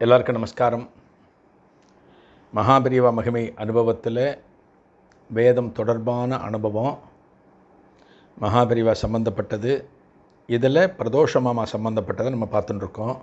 எல்லாருக்கும் நமஸ்காரம். மகாபிரிவா மகிமை அனுபவத்தில் வேதம் தொடர்பான அனுபவம் மகாபிரிவா சம்பந்தப்பட்டது. இதில் பிரதோஷமாமா சம்பந்தப்பட்டதை நம்ம பார்த்துட்டுருக்கோம்.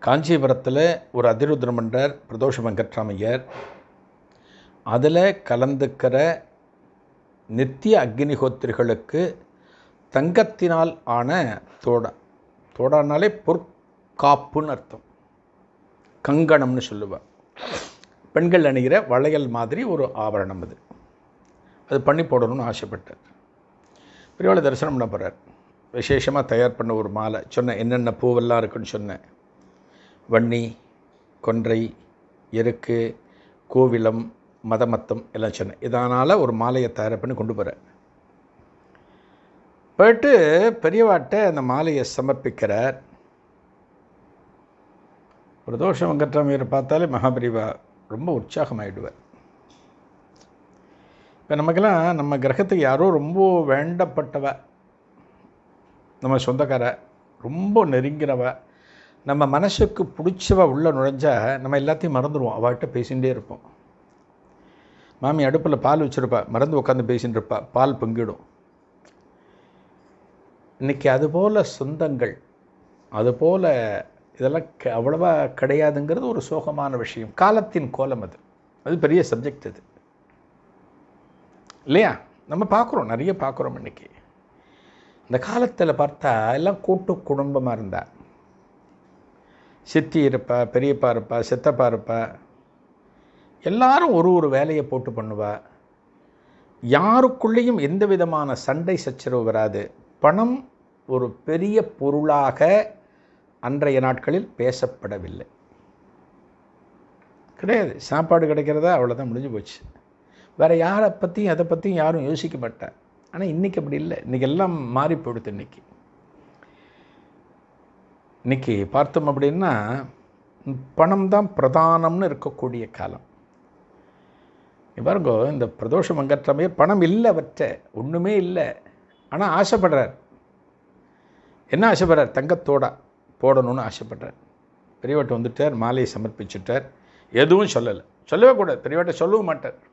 காஞ்சிபுரத்தில் ஒரு அதிருத்ரம் பிரதோஷ வெங்கட்ராமையர். அதில் கலந்துக்கிற நித்திய அக்னிஹோத்திரிகளுக்கு தங்கத்தினால் ஆன தோடா தோடானாலே காப்புன்னு அர்த்தம். கங்கணம்னு சொல்லுவாள் பெண்கள் அணிகிற வளையல் மாதிரி ஒரு ஆபரணம் அது. அது பண்ணி போடணும்னு ஆசைப்பட்டார். பெரியவாளை தரிசனம் பண்ண போகிறார் விசேஷமாக தயார் பண்ண ஒரு மாலை. சொன்னேன் என்னென்ன பூவெல்லாம் இருக்குன்னு சொன்னேன். வன்னி கொன்றை எருக்கு கோவிலம் மதமத்தம் எல்லாம் சொன்னேன். இதனால் ஒரு மாலையை தயார் பண்ணி கொண்டு போகிறேன் போயிட்டு பெரியவாட்ட அந்த மாலையை சமர்ப்பிக்கிறார். பிரதோஷம் வெங்கட்ராமையரை பார்த்தாலே மகாபரிவா ரொம்ப உற்சாகமாயிடுவார். இப்போ நமக்கெல்லாம் நம்ம கிரகத்துக்கு யாரோ ரொம்ப வேண்டப்பட்டவ நம்ம சொந்தக்கார ரொம்ப நெருங்கினவ நம்ம மனசுக்கு பிடிச்சவ உள்ளே நுழைஞ்சா நம்ம எல்லாத்தையும் மறந்துடுவோம் அவள்கிட்ட பேசிகிட்டே இருப்போம். மாமி அடுப்பில் பால் வச்சுருப்பா மறந்து உட்காந்து பேசின்னு இருப்பா பால் பொங்கிடும். இன்றைக்கி அதுபோல் சொந்தங்கள் அதுபோல் இதெல்லாம் க- அவ்வளவா கிடையாதுங்கிறது ஒரு சோகமான விஷயம். காலத்தின் கோலம் அது. அது பெரிய சப்ஜெக்ட் அது. இல்லையா? நம்ம பார்க்குறோம். நிறைய பார்க்குறோம் இன்னைக்கு. இந்த காலத்தில் பார்த்தா எல்லாம் கூட்டு குடும்பமாக இருந்தா. சித்தி இருப்பா பெரியப்பா இருப்பா சித்தப்பா இருப்பா. எல்லாரும் ஒரு ஒரு வேலையை போட்டு பண்ணுவா. யாருக்குள்ளேயும் எந்த விதமான சண்டை சச்சரவு வராது. பணம் ஒரு பெரிய பொருளாக அன்றைய நாட்களில் பேசப்படவில்லை. கிடையாது. சாப்பாடு கிடைக்கிறதா? அவ்வளோதான் முடிஞ்சு போச்சு. வேறு யாரை பற்றியும் அதை பற்றியும் யாரும் யோசிக்க மாட்டார் ஆனால் இன்றைக்கி அப்படி இல்லை. இன்றைக்கி எல்லாம் மாறி போயிடுது இன்றைக்கி இன்றைக்கி பார்த்தோம் அப்படின்னா பணம் தான் பிரதானம்னு இருக்கக்கூடிய காலம். இங்க பாருங்க இந்த பிரதோஷம் அங்கற்றமே பணம் இல்லை அவற்றை. ஒன்றுமே இல்லை. ஆனால் ஆசைப்படுறார். என்ன ஆசைப்படுறார்? தங்கத்தோட. போடணும்னு ஆசைப்பட்டார். பெரியவட்ட வந்துட்டார் மாலையை சமர்ப்பிச்சுட்டார். எதுவும் சொல்லலை. சொல்லவே கூடாது. பெரியவட்ட சொல்லவும் மாட்டார்.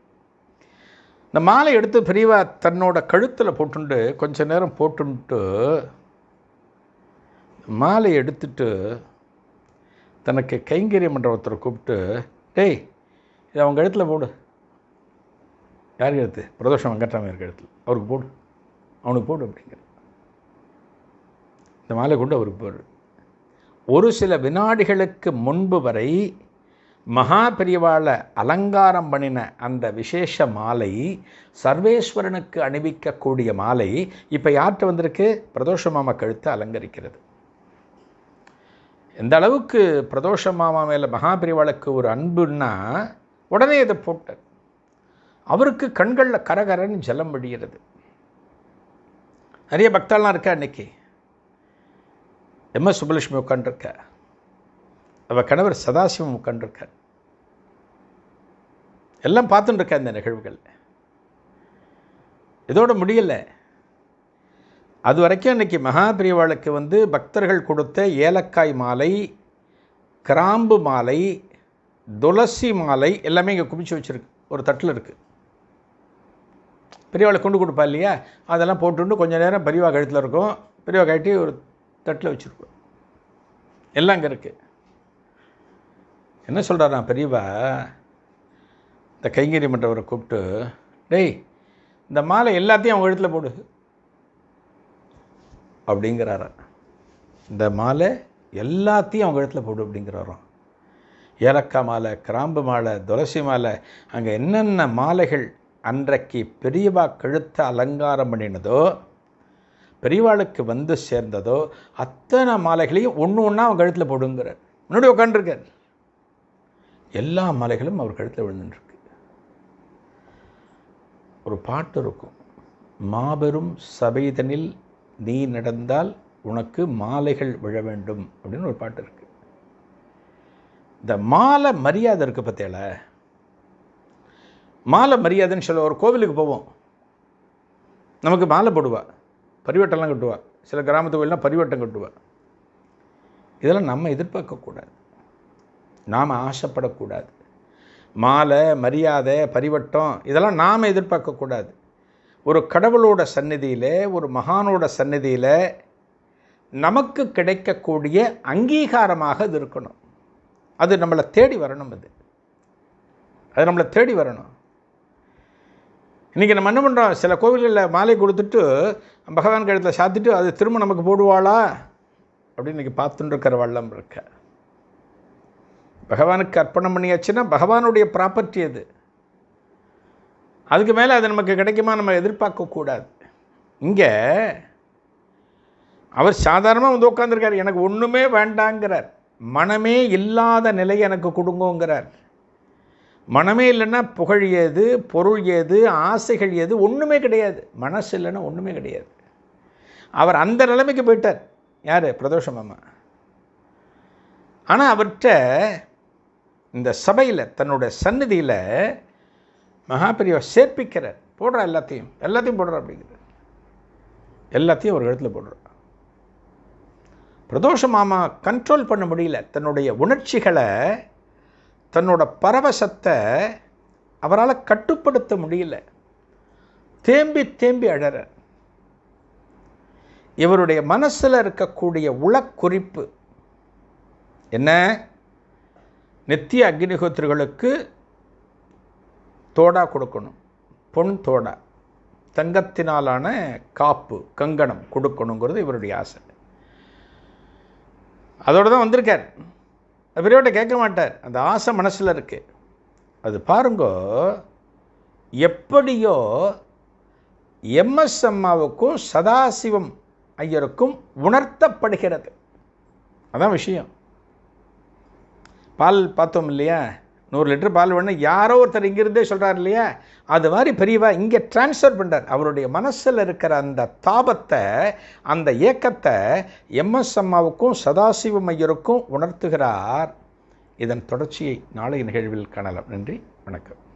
இந்த மாலை எடுத்து பெரியவா தன்னோட கழுத்தில் போட்டுண்டு கொஞ்ச நேரம் போட்டுன்ட்டு மாலை எடுத்துட்டு தனக்கு கைங்கரியம் பண்ணுற ஒருத்தரை கூப்பிட்டு டேய் இதை அவங்க கழுத்தில் போடு. யார் கழுத்து? பிரதோஷம் வெங்கட்ராமையர் கழுத்தில். அவருக்கு போடு. அவனுக்கு போடு அப்படிங்கிற இந்த மாலை கொண்டு அவருக்கு போடு. ஒரு சில வினாடிகளுக்கு முன்பு வரை மகா பெரியவாளை அலங்காரம் பண்ணின அந்த விசேஷ மாலை சர்வேஸ்வரனுக்கு அணிவிக்கக்கூடிய மாலை இப்போ யார்கிட்ட வந்திருக்கு? பிரதோஷ மாமா கழுத்தை அலங்கரிக்கிறது. எந்த அளவுக்கு பிரதோஷ மாமா மேலே மகாபிரிவாளுக்கு ஒரு அன்புன்னா உடனே இதை போட்டார். அவருக்கு கண்களில் கரகரன்னு ஜலம் வடிகிறது. நிறைய பக்தர்லாம் இருக்கா இன்னைக்கு? எம்எஸ் சுப்பலட்சுமி உட்காண்டிருக்க அவள் கணவர் சதாசிவம் உட்காண்டிருக்கார் எல்லாம் பார்த்துட்டு இந்த நிகழ்வுகள். இதோட முடியலை. அது வரைக்கும் இன்னைக்கு மகாபிரிவாளுக்கு வந்து பக்தர்கள் கொடுத்த ஏலக்காய் மாலை கிராம்பு மாலை துளசி மாலை எல்லாமே இங்கே குமிச்சு வச்சுருக்கு. ஒரு தட்டில் இருக்குது பெரியவாளை கொண்டு கொடுப்பா இல்லையா? அதெல்லாம் போட்டுட்டு கொஞ்சம் நேரம் பெரியவா கழுத்தில் இருக்கும். பெரியவா கழட்டி ஒரு தட்டில் வச்சுருக்கோம் எல்லாம் அங்கே இருக்குது என்ன சொல்கிறாராம் பெரியவா? இந்த கைங்கறி மன்றவரை கூப்பிட்டு டேய் இந்த மாலை எல்லாத்தையும் அவங்க எழுத்துல போடு. அப்படிங்கிறாரா. இந்த மாலை எல்லாத்தையும் அவங்க எழுத்துல போடு அப்படிங்கிறாராம். ஏலக்காய் மாலை கிராம்பு மாலை துளசி மாலை அங்கே என்னென்ன மாலைகள் அன்றைக்கு பெரியவா கழுத்தை அலங்காரம் பண்ணினதோ பெரியவாளுக்கு வந்து சேர்ந்ததோ அத்தனை மாலைகளையும் ஒன்று ஒன்றா அவன் கழுத்தில் போடுங்கிறார். முன்னாடி உட்காண்டிருக்கார் எல்லா மாலைகளும் அவர் கழுத்தில் விழுந்துட்டுருக்கு ஒரு பாட்டு இருக்கும். மாபெரும் சபைதனில் நீ நடந்தால் உனக்கு மாலைகள் விழ வேண்டும் அப்படின்னு ஒரு பாட்டு இருக்கு. இந்த மாலை மரியாதை இருக்கு பத்தியால மாலை மரியாதைன்னு சொல்ல ஒரு கோவிலுக்கு போவோம். நமக்கு மாலை போடுவா. பரிவட்டம்லாம் கட்டுவாள் சில கிராமத்து கோயிலாம் பரிவட்டம் கட்டுவாள் இதெல்லாம் நம்ம எதிர்பார்க்கக்கூடாது. நாம் ஆசைப்படக்கூடாது. மாலை மரியாதை பரிவட்டம் இதெல்லாம் நாம் எதிர்பார்க்கக்கூடாது. ஒரு கடவுளோட சந்நிதியில் ஒரு மகானோட சந்நிதியில் நமக்கு கிடைக்கக்கூடிய அங்கீகாரமாக இது இருக்கணும். அது நம்மளை தேடி வரணும் அது. அது நம்மளை தேடி வரணும். இன்றைக்கி நம்ம என்ன பண்ணுறோம் சில கோவில்களில் மாலை கொடுத்துட்டு பகவான் கழுத்தில் சாத்திட்டு அது திரும்ப நமக்கு போடுவாளா? அப்படின்னு இன்றைக்கி பார்த்துட்டுருக்கிற வள்ளம் இருக்க. பகவானுக்கு அர்ப்பணம் பண்ணியாச்சுன்னா பகவானுடைய ப்ராப்பர்ட்டி அது. அதுக்கு மேலே அது நமக்கு கிடைக்குமா? நம்ம எதிர்பார்க்கக்கூடாது இங்கே அவர் சாதாரணமாக வந்து உட்காந்துருக்கார் எனக்கு ஒன்றுமே வேண்டாங்கிறார். மனமே இல்லாத நிலை எனக்கு கொடுங்கோங்கிறார். மனமே இல்லைன்னா புகழ் ஏது பொருள் ஏது ஆசைகள் ஏது ஒன்றுமே கிடையாது. மனசு இல்லைன்னா ஒன்றுமே கிடையாது. அவர் அந்த நிலைமைக்கு போயிட்டார். யார்? பிரதோஷம் மாமா. ஆனால் அவர்கிட்ட இந்த சபையில் தன்னுடைய சந்நிதியில் மகாபெரியவா சேர்ப்பிக்கிறார். போடுறா எல்லாத்தையும். எல்லாத்தையும் போடுறா அப்படிங்கிறார். எல்லாத்தையும் ஒரு இடத்துல போடுறா. பிரதோஷ மாமா கண்ட்ரோல் பண்ண முடியல. தன்னுடைய உணர்ச்சிகளை தன்னோட பரவசத்தை அவரால் கட்டுப்படுத்த முடியல. தேம்பி தேம்பி அழற. இவருடைய மனசில் இருக்கக்கூடிய உளக்குறிப்பு என்ன? நித்திய அக்னிஹோத்திரிகளுக்கு தோடா கொடுக்கணும். பொன் தோடா. தங்கத்தினாலான காப்பு கங்கணம் கொடுக்கணுங்கிறது இவருடைய ஆசை. அதோடு தான் வந்திருக்கார். பெரியவட்ட கேட்க மாட்டார். அந்த ஆசை மனசில் இருக்குது அது பாருங்கோ எப்படியோ எம்எஸ் அம்மாவுக்கும் சதாசிவம் ஐயருக்கும் உணர்த்தப்படுகிறது. அதான் விஷயம். பால் பார்த்தோம் இல்லையா? நூறு லிட்டர் பால் வேணும் யாரோ ஒருத்தர் இங்கிருந்தே சொல்கிறார் இல்லையா? அது மாதிரி பெரியவா இங்கே டிரான்ஸ்ஃபர் பண்ணுறார் அவருடைய மனசில் இருக்கிற அந்த தாபத்தை அந்த ஏக்கத்தை எம்எஸ் அம்மாவுக்கும் சதாசிவம் ஐயருக்கும் உணர்த்துகிறார். இதன் தொடர்ச்சியை நாளைய நிகழ்வில் காணலாம். நன்றி. வணக்கம்.